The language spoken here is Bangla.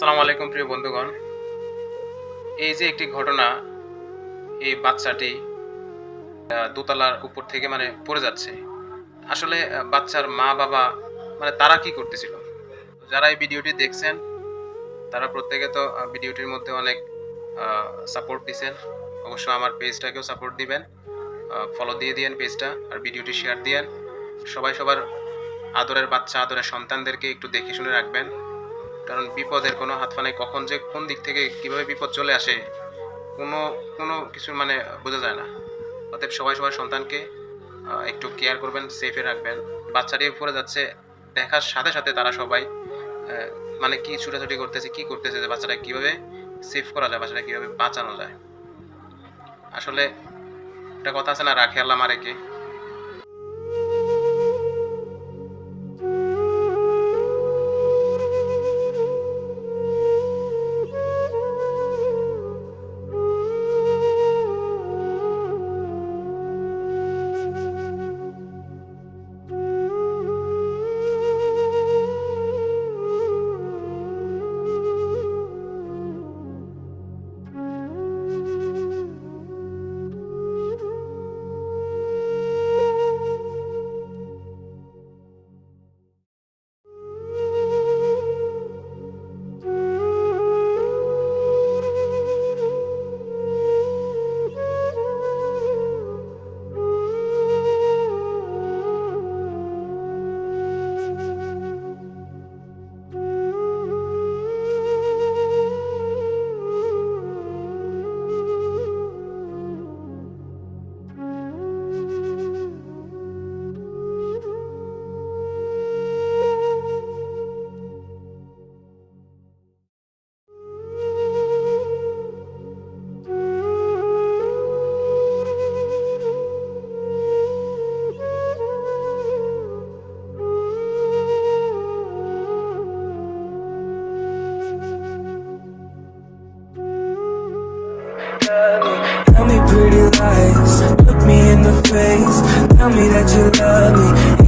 আসসালামু আলাইকুম প্রিয় বন্ধুগণ। এই যে একটি ঘটনা, এই বাচ্চাটি দোতলার উপর থেকে মানে পড়ে যাচ্ছে। আসলে বাচ্চার মা বাবা মানে তারা কি করতেছিল? যারা এই ভিডিওটি দেখছেন, তারা প্রত্যেকে তো ভিডিওটির মধ্যে অনেক সাপোর্ট দিছেন। অবশ্য আমার পেজটাকেও সাপোর্ট দিবেন। ফলো দিয়ে দিয়েন পেজটা আর ভিডিওটি শেয়ার দিয়েন। সবাই সবার আদরের বাচ্চা, আদরের সন্তানদেরকে একটু দেখে শুনে রাখবেন। কারণ বিপদের কোনো হাত ফানে কখন যে কোন দিক থেকে কীভাবে বিপদ চলে আসে, কোনো কোনো কিছু মানে বোঝা যায় না। অতএব সবাই সবার সন্তানকে একটু কেয়ার করবেন সেফে রাখবেন। বাচ্চাটি পড়ে যাচ্ছে, দেখার সাথে সাথে তারা সবাই মানে কি ছুটাছুটি করতেছে, কি করতেছে যে বাচ্চাটা কীভাবে সেভ করা যায় বাচ্চাটা কীভাবে বাঁচানো যায়। আসলে একটা কথা আছে না, রাখে আল্লাহ মারেকে। Tell me pretty lies, look me in the face. Tell me that you love me,